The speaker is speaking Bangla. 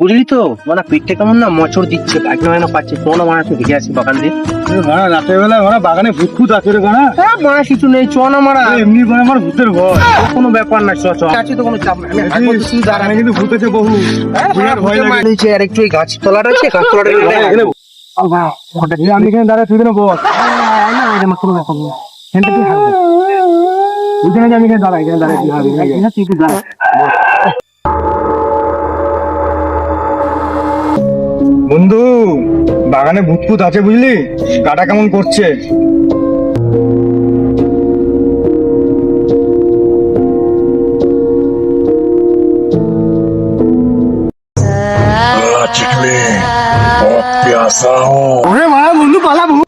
বুঝলি তো মানে পেটটা কেমন না মচড় দিচ্ছে পায়খানা পাচ্ছে কোনো মারা একটু দেখে আসি বাগান দিয়ে মারা রাতের বেলা মারা বাগানে ভূত ফুত আছে রে মারা হ্যাঁ মারা কিছু নেই চ না মারা এমনি করে আমার ভূতের ভয় কোনো ব্যাপার না চ চ আছে তো কোনো চাপ নাই আমি তো কিন্তু ভূত আছে বহু ভয় লাগে নিচে আর একটু এই গাছ তলার আছে গাছ তলার এখানে এই আমি এখানে দাঁড়ায় তুই না বস কোনো ব্যাপার না এখানটা তুই হারবি আমি এখানে দাঁড়াই এখানে দাঁড়াই তুই হারবি তুই দাঁড়া বন্ধু বাগানে ভূত ফুত আছে বুঝলি কাটা কেমন করছে चिकले बहुत प्यासा हूँ ওরে মা বন্ধু পালা ভূত